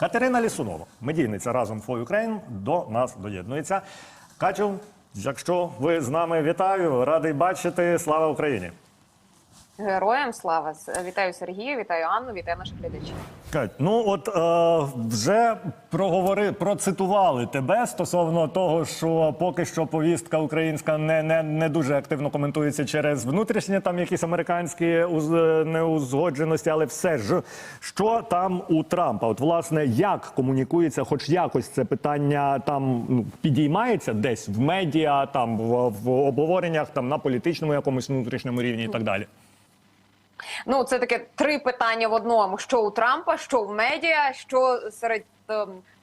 Катерина Лісунова, медійниця разом for Ukraine, до нас доєднується. Катю, якщо ви з нами вітаю, радий бачити. Слава Україні! Героям слава вітаю Сергію, вітаю Анну, вітаю наших глядачів. Кать, ну от е, вже проговори, процитували тебе стосовно того, що поки що повістка українська не, не, не дуже активно коментується через внутрішні там якісь американські уз, неузгодженості, але все ж що там у Трампа? От власне як комунікується, хоч якось це питання там ну, підіймається десь в медіа, там в, в обговореннях, там на політичному якомусь внутрішньому рівні і так далі. Ну це таке три питання в одному: що у Трампа, що в медіа, що серед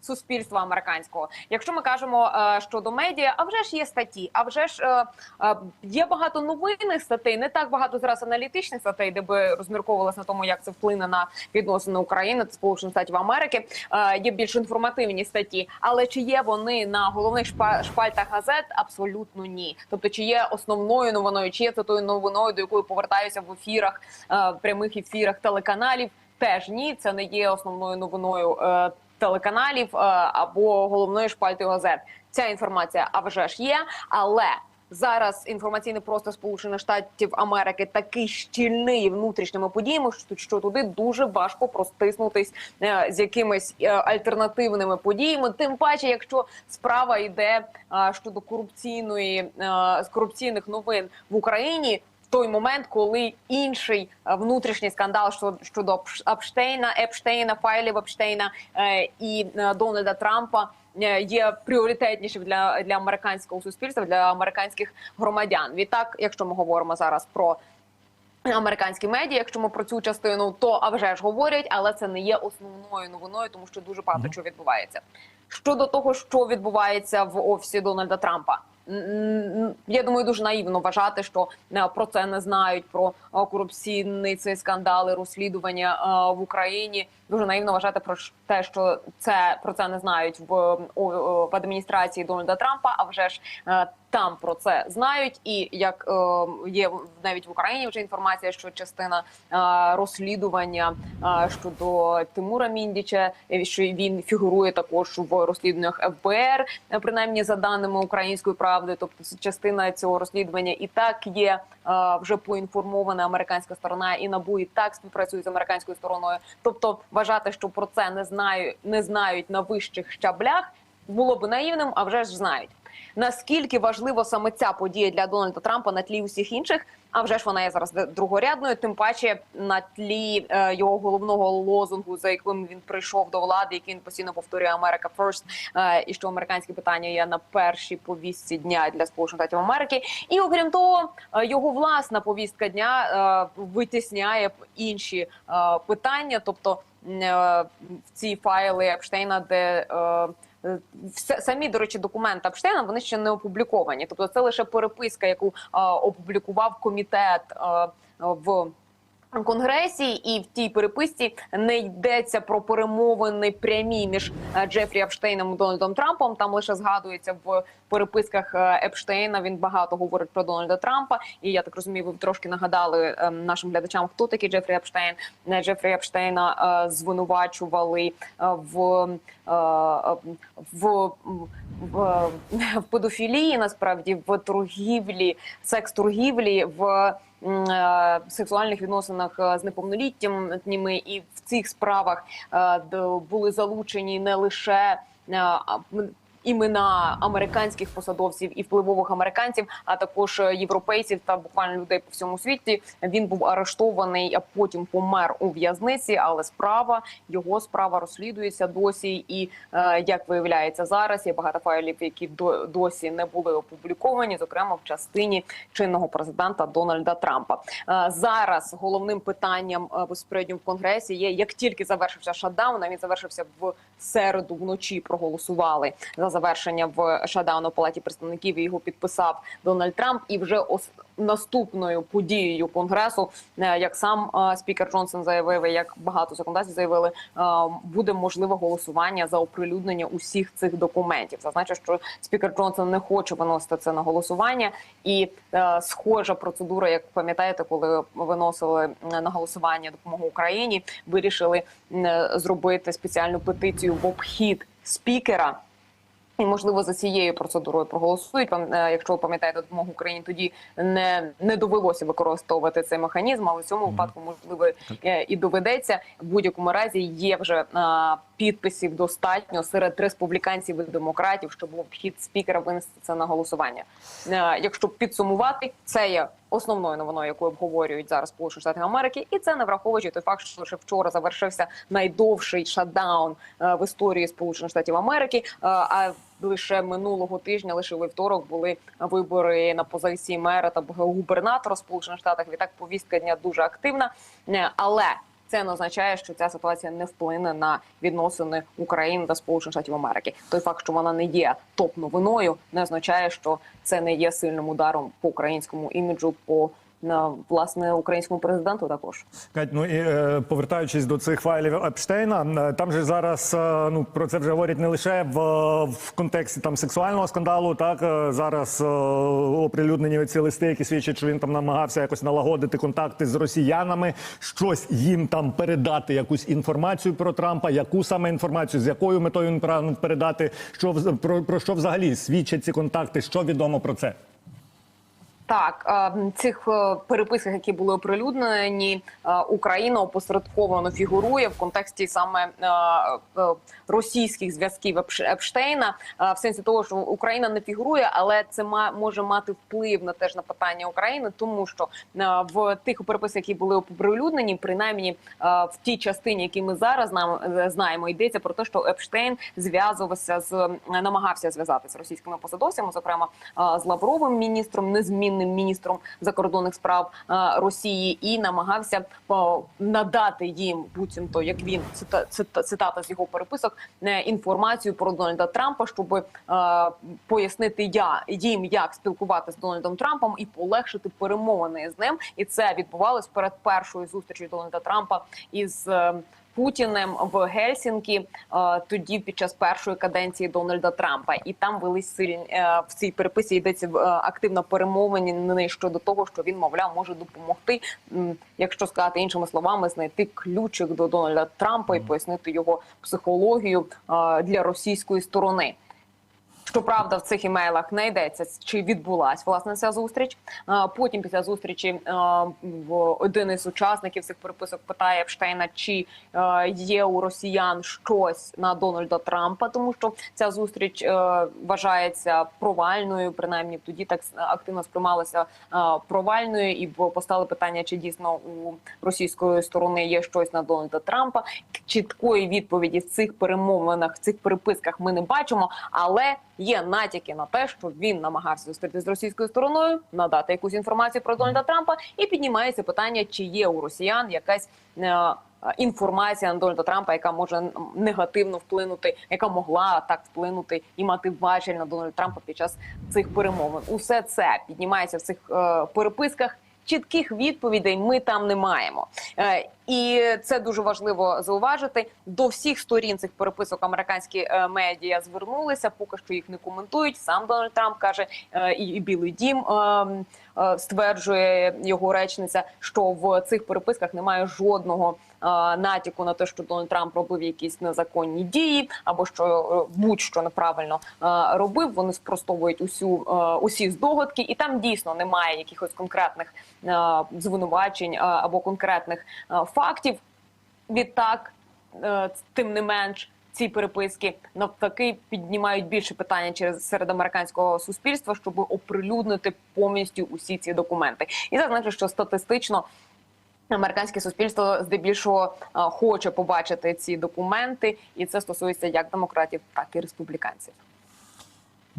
суспільства американського. Якщо ми кажемо е, щодо медіа, а вже ж є статті, а вже ж е, е, є багато новинних статей, не так багато зараз аналітичних статей, де би розмірковувалися на тому, як це вплине на відносини України та Сполучених Штатів Америки. Є більш інформативні статті, але чи є вони на головних шпа- шпальтах газет? Абсолютно ні. Тобто, чи є основною новиною, чи є це тою новиною, до якої повертаюся в ефірах, прямих ефірах телеканалів? Теж ні, це не є основною новиною телеканалів е, або головною шпальтою газет. Ця інформація, а вже ж є, але. Зараз інформаційний простор Сполучених Штатів Америки такий щільний внутрішніми подіями, що, туди дуже важко простиснутись е, з якимись е, альтернативними подіями. Тим паче, якщо справа йде щодо корупційної з корупційних новин в Україні. Той момент, коли інший е, внутрішній скандал щодо, щодо Апш- Апштейна, Епштейна, файлів Епштейна е, і е, Дональда Трампа є пріоритетнішим для, для американського суспільства, для американських громадян. Відтак, якщо ми говоримо зараз про американські медіа, якщо ми про цю частину, то а вже ж говорять, але це не є основною новиною, тому що дуже багато чого відбувається. Щодо того, що відбувається в офісі Дональда Трампа. Я думаю, дуже наївно вважати, що е, про це не знають про е, корупційні ці скандали, розслідування е, в Україні. Дуже наївно вважати про те, що це про це не знають в, в адміністрації Дональда Трампа. А вже ж там про це знають. І як е, є навіть в Україні вже інформація, що частина е, розслідування е, щодо Тимура Міндіча, е, що він фігурує також в розслідуваннях ФБР, е, принаймні за даними української правди. Тобто частина цього розслідування і так є е, вже поінформована американська сторона, і набу і так співпрацює з американською стороною. Тобто, вважати, що про це не знаю, не знають на вищих щаблях, було б наївним, а вже ж знають. Наскільки важлива саме ця подія для Дональда Трампа на тлі усіх інших? А вже ж вона є зараз другорядною, тим паче на тлі е, його головного лозунгу, за яким він прийшов до влади, який він постійно повторює Америка First, е, і що американські питання є на першій повістці дня для Сполучених Штатів Америки. І окрім того, е, його власна повістка дня е, витісняє інші е, питання, тобто е, в ці файли Епштейна, де е, самі, до речі, документи Епштейна вони ще не опубліковані. Тобто, це лише переписка, яку е, опублікував комітет е, в. Конгресі і в тій переписці не йдеться про перемовини прямі між е, Джефрі Епштейном і Дональдом Трампом. Там лише згадується в переписках Епштейна. Він багато говорить про Дональда Трампа. І я так розумію, ви трошки нагадали нашим глядачам, хто такий Джефрі Епштейн. Джефрі Епштейна звинувачували в, в, в, в педофілії, насправді в торгівлі, секс-торгівлі в е, сексуальних відносинах е, з неповнолітніми, і в цих справах е, були залучені не лише імена американських посадовців і впливових американців, а також е, європейців та буквально людей по всьому світі. Він був арештований, а потім помер у в'язниці. Але справа його справа розслідується досі. І е, як виявляється зараз, є багато файлів, які досі не були опубліковані, зокрема в частині чинного президента Дональда Трампа. Е, Зараз головним питанням безпосередньо в конгресі є як тільки завершився шатдаун, а він завершився в середу вночі. Проголосували за завершення в шатдауну в палаті представників його підписав Дональд Трамп. І вже ос- наступною подією конгресу, е, як сам е, спікер Джонсон заявив, як багато законодавців заявили, е, буде можливе голосування за оприлюднення усіх цих документів. Зазначу, що спікер Джонсон не хоче виносити це на голосування, і схожа процедура, як пам'ятаєте, коли виносили на голосування допомогу Україні, вирішили зробити спеціальну петицію в обхід спікера. І можливо за цією процедурою проголосують. Пам- е, Якщо ви пам'ятаєте допомогу Україні, тоді не, не довелося використовувати цей механізм, але в цьому випадку можливо е, і доведеться. В будь-якому разі є вже е, підписів достатньо серед республіканців і демократів, щоб обхід спікера винести це на голосування. Е, Якщо підсумувати, це є основною новиною, яку обговорюють зараз Сполучені Штати Америки, і це не враховуючи той факт, що лише вчора завершився найдовший шатдаун е, в історії Сполучених Штатів Америки. Е, А лише минулого тижня, лише вівторок, були вибори на позиції мера та губернатора Сполучених Штатах. Відтак повістка дня дуже активна, Е, але це не означає, що ця ситуація не вплине на відносини України та Сполучених Штатів Америки. Той факт, що вона не є топ новиною, не означає, що це не є сильним ударом по українському іміджу, по на власне українському президенту. Також Кать, ну і е, повертаючись до цих файлів Епштейна, е, там же зараз е, ну про це вже говорять не лише в, в контексті там сексуального скандалу. Так зараз оприлюднені ці листи, які свідчать, що він там намагався якось налагодити контакти з росіянами, щось їм там передати, якусь інформацію про Трампа, яку саме інформацію, з якою метою він прагнув передати, що про, про що взагалі свідчать ці контакти, що відомо про це. Так, цих е, переписках, які були оприлюднені, е, Україна опосередковано фігурує в контексті саме е, російських зв'язків Епш- Епштейна, в сенсі того, що Україна не фігурує, але це може мати вплив на теж на питання України, тому що в тих переписках, які були оприлюднені, принаймні в тій частині, які ми зараз нам знаємо, йдеться про те, що Епштейн зв'язувався з намагався зв'язатися з російськими посадовцями, зокрема з Лавровим міністром, незмінним міністром закордонних справ е, Росії, і намагався е, надати їм буцімто, як він цита, цита, цитата з його переписок, е, інформацію про Дональда Трампа, щоб пояснити я їм, як спілкуватися з Дональдом Трампом і полегшити перемовини з ним. І це відбувалось перед першою зустрічю Дональда Трампа із. Путіним в Гельсінкі е, тоді під час першої каденції Дональда Трампа, і там велись сильні е, в цій переписі йдеться е, активно перемовини щодо того, що він мовляв може допомогти, якщо сказати іншими словами, знайти ключик до Дональда Трампа і пояснити його психологію для російської сторони. Щоправда, в цих імейлах не йдеться, чи відбулась власне ця зустріч. Потім після зустрічі один із учасників цих переписок питає Епштейна, чи є у росіян щось на Дональда Трампа, тому що ця зустріч вважається провальною. Принаймні тоді так активно сприймалася провальною, і постали питання, чи дійсно у російської сторони є щось на Дональда Трампа. Чіткої відповіді в цих перемовинах, в цих переписках ми не бачимо, але є натяки на те, що він намагався зустрітися з російською стороною, надати якусь інформацію про Дональда Трампа, і піднімається питання, чи є у росіян якась. е, Інформація на Дональда Трампа, яка може негативно вплинути, яка могла так вплинути і мати важель на Дональда Трампа під час цих перемовин. Усе це піднімається в цих е, переписках. Чітких відповідей ми там не маємо, Е, і це дуже важливо зауважити. До всіх сторін цих переписок американські е, медіа звернулися. Поки що їх не коментують. Сам Дональд Трамп каже, е, і, Білий Дім стверджує його речниця, що в цих переписках немає жодного натяку на те, що Дональд Трамп робив якісь незаконні дії, або що е, будь-що неправильно е, робив. Вони спростовують усю е, усі здогадки, і там дійсно немає якихось конкретних е, звинувачень е, або конкретних е, фактів. Відтак, е, тим не менш. Ці переписки навпаки піднімають більше питання через серед американського суспільства, щоб оприлюднити повністю усі ці документи, і значить, що статистично американське суспільство здебільшого е, хоче побачити ці документи, і це стосується як демократів, так і республіканців.